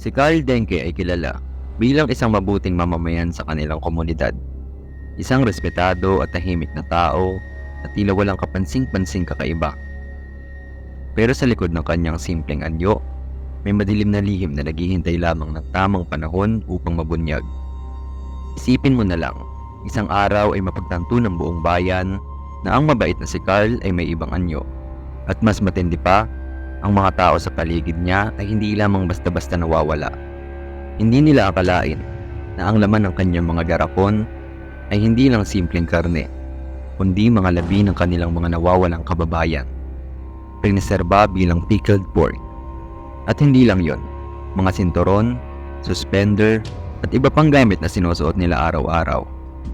Si Carl Denke ay kilala bilang isang mabuting mamamayan sa kanilang komunidad. Isang respetado at tahimik na tao at tila walang kapansing-pansing kakaiba. Pero sa likod ng kanyang simpleng anyo, may madilim na lihim na naghihintay lamang ng tamang panahon upang mabunyag. Isipin mo na lang, isang araw ay mapagtanto ng buong bayan na ang mabait na si Carl ay may ibang anyo. At mas matindi pa, ang mga tao sa paligid niya ay hindi lamang basta-basta nawawala. Hindi nila akalain na ang laman ng kanyang mga garapon ay hindi lang simpleng karne, kundi mga labi ng kanilang mga nawawalang kababayan. Piniserba bilang pickled pork. At hindi lang yon, mga sinturon, suspender, at iba pang gamit na sinusuot nila araw-araw.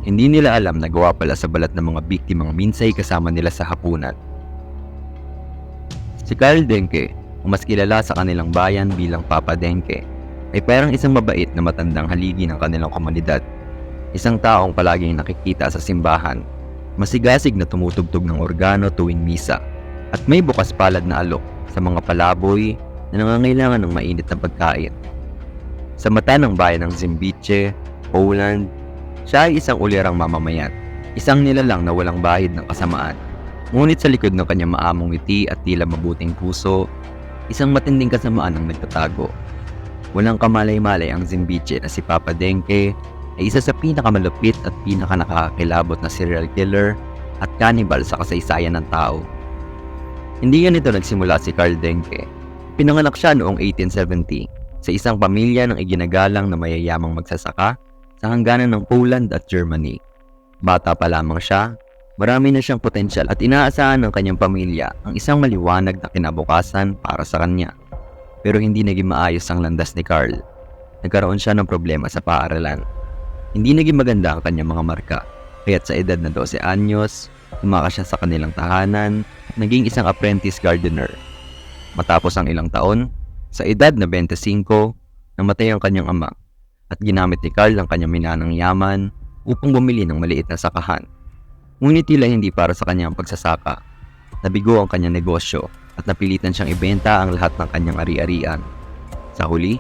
Hindi nila alam na gawa pala sa balat ng mga biktimang minsay kasama nila sa hapunan. Si Carl Denke, o mas kilala sa kanilang bayan bilang Papa Denke, ay parang isang mabait na matandang haligi ng kanilang komunidad. Isang taong palaging nakikita sa simbahan, masigasig na tumutugtog ng organo tuwing misa, at may bukas palad na alok sa mga palaboy na nangangailangan ng mainit na pagkain. Sa mata ng bayan ng Zimbiche, Poland, siya ay isang ulirang mamamayan, isang nilalang na walang bahid ng kasamaan Ngunit sa likod ng kanyang maamong ngiti at tila mabuting puso, isang matinding kasamaan ang nagtatago. Walang kamalay-malay ang Zimbiche na si Papa Denke ay isa sa pinakamalupit at pinakanakakakilabot na serial killer at cannibal sa kasaysayan ng tao. Hindi yan ito nagsimula si Carl Denke. Pinanganak siya noong 1870 sa isang pamilya ng iginagalang na mayayamang magsasaka sa hangganan ng Poland at Germany. Bata pa lamang siya Marami na siyang potensyal at inaasahan ng kanyang pamilya ang isang maliwanag na kinabukasan para sa kanya. Pero hindi naging maayos ang landas ni Carl. Nagkaroon siya ng problema sa paaralan. Hindi naging maganda ang kanyang mga marka, kaya't sa edad na 12 anyos, tumakas siya sa kanilang tahanan at naging isang apprentice gardener. Matapos ang ilang taon, sa edad na 25, namatay ang kanyang ama at ginamit ni Carl ang kanyang minanang yaman upang bumili ng maliit na sakahan. Ngunit tila hindi para sa kanyang pagsasaka. Nabigo ang kanyang negosyo at napilitan siyang ibenta ang lahat ng kanyang ari-arian. Sa huli,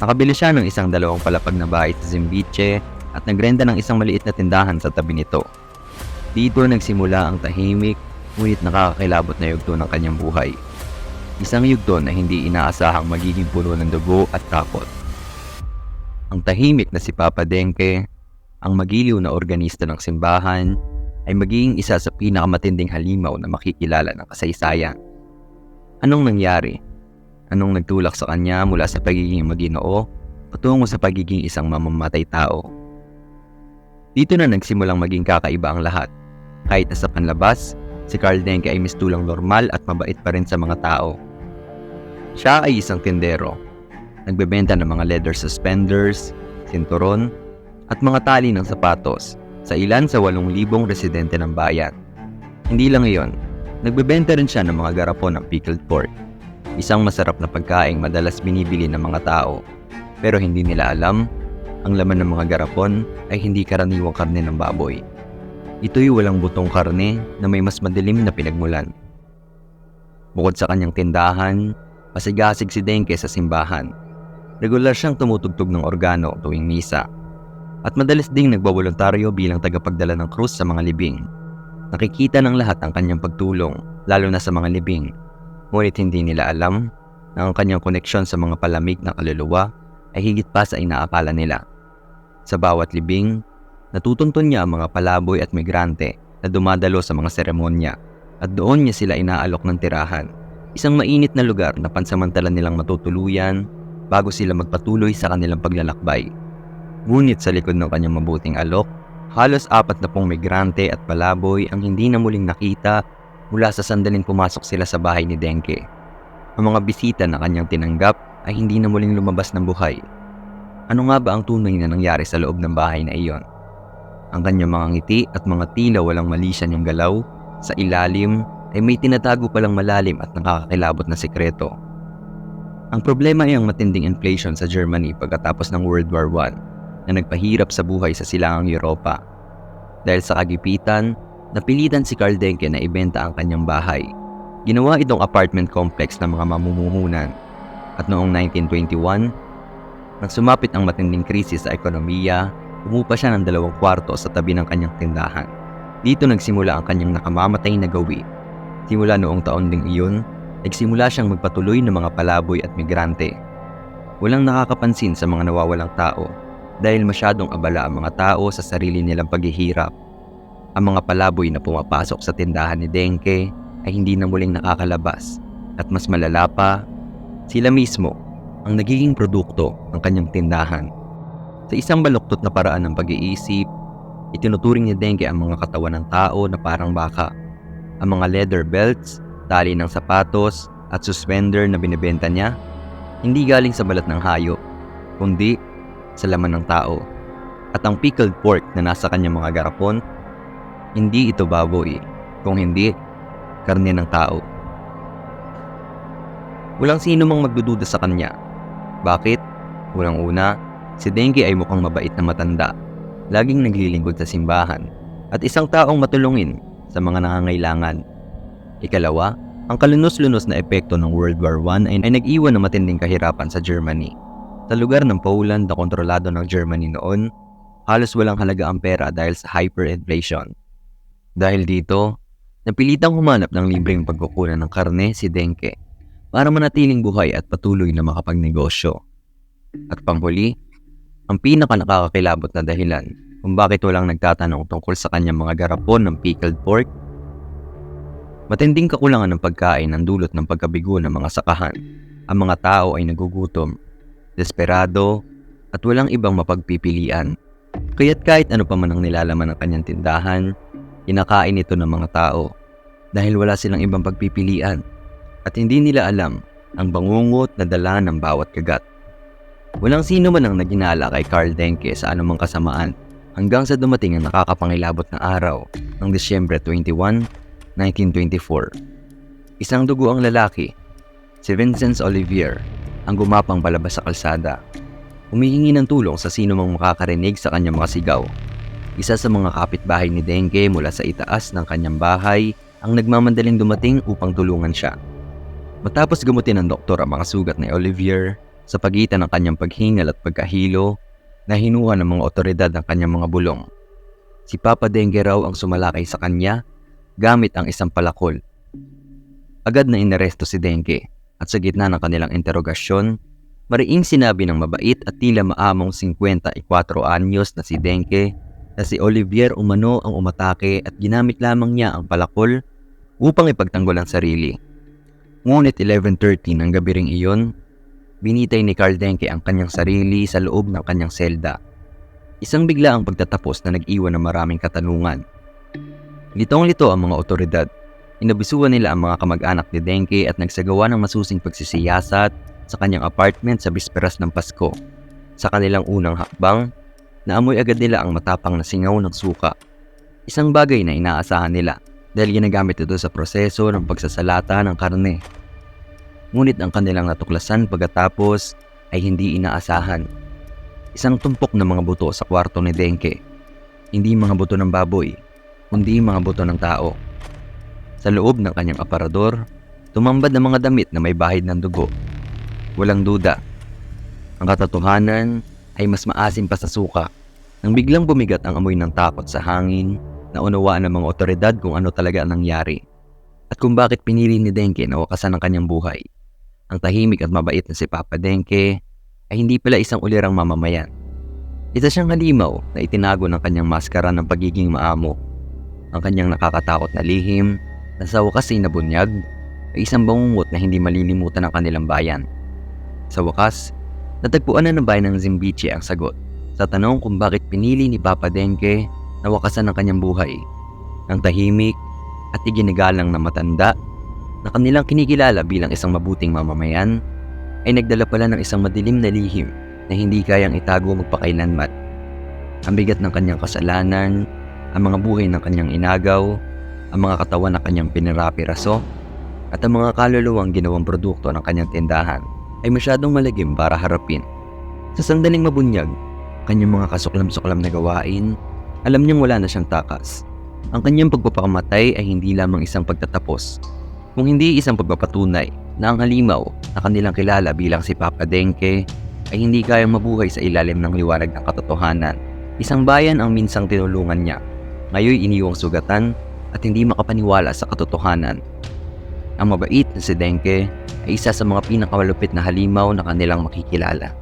nakabili siya ng isang dalawang palapag na bahay sa Zimbiche at nagrenta ng isang maliit na tindahan sa tabi nito. Dito nagsimula ang tahimik ngunit nakakakilabot na yugto ng kanyang buhay. Isang yugto na hindi inaasahang magiging puno ng dugo at takot. Ang tahimik na si Papa Denke, ang magiliw na organista ng simbahan, ay magiging isa sa pinakamatinding halimaw na makikilala ng kasaysayan. Anong nangyari? Anong nagtulak sa kanya mula sa pagiging maginoo patungo sa pagiging isang mamamatay tao? Dito na nagsimulang maging kakaiba ang lahat. Kahit na sa panlabas, si Carl Denke ay mistulang normal at mabait pa rin sa mga tao. Siya ay isang tindero. Nagbebenta ng mga leather suspenders, sinturon, at mga tali ng sapatos sa ilan sa 8,000 residente ng bayan. Hindi lang iyon, nagbebenta rin siya ng mga garapon ng pickled pork, isang masarap na pagkaing madalas binibili ng mga tao. Pero hindi nila alam, ang laman ng mga garapon ay hindi karaniwang karne ng baboy. Ito'y walang butong karne na may mas madilim na pinagmulan. Bukod sa kanyang tindahan, pasigasig si Denke sa simbahan. Regular siyang tumutugtog ng organo tuwing misa at madalas ding nagbaboluntaryo bilang tagapagdala ng krus sa mga libing. Nakikita ng lahat ang kanyang pagtulong, lalo na sa mga libing. Ngunit hindi nila alam na ang kanyang koneksyon sa mga palamig na kaluluwa ay higit pa sa inaakala nila. Sa bawat libing, natutuntun niya ang mga palaboy at migrante na dumadalo sa mga seremonya at doon niya sila inaalok ng tirahan. Isang mainit na lugar na pansamantala nilang matutuluyan bago sila magpatuloy sa kanilang paglalakbay. Ngunit sa likod ng kanyang mabuting alok, halos apat na pong migrante at palaboy ang hindi na muling nakita mula sa sandaling pumasok sila sa bahay ni Denke. Ang mga bisita na kanyang tinanggap ay hindi na muling lumabas ng buhay. Ano nga ba ang tunay na nangyari sa loob ng bahay na iyon? Ang kanyang mga ngiti at mga tila walang malisya niyang galaw, sa ilalim ay may tinatago palang malalim at nakakakilabot na sekreto. Ang problema ay ang matinding inflation sa Germany pagkatapos ng World War I na nagpahirap sa buhay sa silangang Europa. Dahil sa kagipitan, napilitan si Carl Denke na ibenta ang kanyang bahay. Ginawa itong apartment complex ng mga mamumuhunan. At noong 1921, Nang sumapit ang matinding krisis sa ekonomiya, umupa siya ng dalawang kwarto sa tabi ng kanyang tindahan. Dito nagsimula ang kanyang nakamamatay na gawi. Simula noong taon ding iyon, nagsimula siyang magpatuloy ng mga palaboy at migrante. Walang nakakapansin sa mga nawawalang tao dahil masyadong abala ang mga tao sa sarili nilang paghihirap. Ang mga palaboy na pumapasok sa tindahan ni Denke ay hindi na muling nakakalabas at mas malala pa, sila mismo ang nagiging produkto ng kanyang tindahan. Sa isang baluktot na paraan ng pag-iisip, itinuturing ni Dengue ang mga katawan ng tao na parang baka. Ang mga leather belts, tali ng sapatos, at suspender na binibenta niya, hindi galing sa balat ng hayop, kundi sa laman ng tao. At ang pickled pork na nasa kanyang mga garapon, hindi ito baboy, kung hindi, karne ng tao. Walang sino mang magdududa sa kanya. Bakit? Unang-una, si Dengue ay mukhang mabait na matanda. Laging naglilingkod sa simbahan at isang taong matulungin sa mga nangangailangan. Ikalawa, ang kalunos-lunos na epekto ng World War I ay nag-iwan ng matinding kahirapan sa Germany. Sa lugar ng Poland na kontrolado ng Germany noon, halos walang halaga ang pera dahil sa hyperinflation. Dahil dito, napilitang humanap ng libreng pagkukunan ng karne si Denke para manatiling buhay at patuloy na makapagnegosyo. At panghuli, ang pinaka nakakakilabot na dahilan kung bakit walang nagtatanong tungkol sa kanyang mga garapon ng pickled pork, matinding kakulangan ng pagkain ang dulot ng pagkabigo ng mga sakahan. Ang mga tao ay nagugutom, desperado, at walang ibang mapagpipilian. Kaya't kahit ano pa man ang nilalaman ng kanyang tindahan, kinakain ito ng mga tao dahil wala silang ibang pagpipilian at hindi nila alam ang bangungot na dala ng bawat kagat. Walang sino man ang naginala kay Carl Denke sa anumang kasamaan hanggang sa dumating ang nakakapangilabot na araw ng Disyembre 21, 1924. Isang dugo ang lalaki, si Vincent Olivier, ang gumapang palabas sa kalsada. Humihingi ng tulong sa sino mang makakarinig sa kanyang mga sigaw. Isa sa mga kapitbahay ni Dengue mula sa itaas ng kanyang bahay ang nagmamandaling dumating upang tulungan siya. Matapos gamutin ng doktor ang mga sugat ni Olivier sa pagitan ng kanyang paghingal at pagkahilo, nahinuha ng mga otoridad ang kanyang mga bulong. Si Papa Dengue raw ang sumalakay sa kanya gamit ang isang palakol. Agad na inaresto si Dengue at sa gitna ng kanilang interogasyon, mariing sinabi ng mabait at tila maamong 54 anyos na si Dengue na si Olivier umano ang umatake at ginamit lamang niya ang palakol upang ipagtanggol ang sarili. Ngunit 11.30 ng gabi ring iyon, binitay ni Carl Denke ang kanyang sarili sa loob ng kanyang selda. Isang bigla ang pagtatapos na nag-iwan ng maraming katanungan. Litong-lito ang mga otoridad. Inabisuan nila ang mga kamag-anak ni Denke at nagsagawa ng masusing pagsisiyasat sa kanyang apartment sa bisperas ng Pasko. Sa kanilang unang hakbang, naamoy agad nila ang matapang na singaw ng suka. Isang bagay na inaasahan nila dahil ginagamit ito sa proseso ng pagsasalata ng karne. Ngunit ang kanilang natuklasan pagkatapos ay hindi inaasahan. Isang tumpok na mga buto sa kwarto ni Denke. Hindi mga buto ng baboy, kundi mga buto ng tao. Sa loob ng kanyang aparador, tumambad ng mga damit na may bahid ng dugo. Walang duda. Ang katotohanan ay mas maasim pa sa suka nang biglang bumigat ang amoy ng takot sa hangin naunawaan ng mga otoridad kung ano talaga ang nangyari at kung bakit pinili ni Denke na wakasan ang kanyang buhay. Ang tahimik at mabait na si Papa Denke ay hindi pala isang ulirang mamamayan. Isa siyang halimaw na itinago ng kanyang maskara ng pagiging maamo. Ang kanyang nakakatakot na lihim na sa wakas ay nabunyag ay isang bangungot na hindi malilimutan ng kanilang bayan. Sa wakas, natagpuan na ng bayan ng Zimbiche ang sagot sa tanong kung bakit pinili ni Papa Denke na wakasan ng kanyang buhay. Ang tahimik at iginagalang na matanda na kanilang kinikilala bilang isang mabuting mamamayan ay nagdala pala ng isang madilim na lihim na hindi kayang itago magpakailanman. Ang bigat ng kanyang kasalanan, ang mga buhay ng kanyang inagaw, ang mga katawan na kanyang pinirapiraso, at ang mga kaluluwang ginawang produkto ng kanyang tindahan ay masyadong malagim para harapin. Sa sandaling mabunyag, kanyang mga kasuklam-suklam na gawain alam niyang wala na siyang takas. Ang kanyang pagpapakamatay ay hindi lamang isang pagtatapos, kung hindi isang pagpapatunay na ang halimaw na kanilang kilala bilang si Papa Denke ay hindi kayang mabuhay sa ilalim ng liwanag ng katotohanan. Isang bayan ang minsang tinulungan niya, ngayon iniwang sugatan at hindi makapaniwala sa katotohanan. Ang mabait na si Denke ay isa sa mga pinakamalupit na halimaw na kanilang makikilala.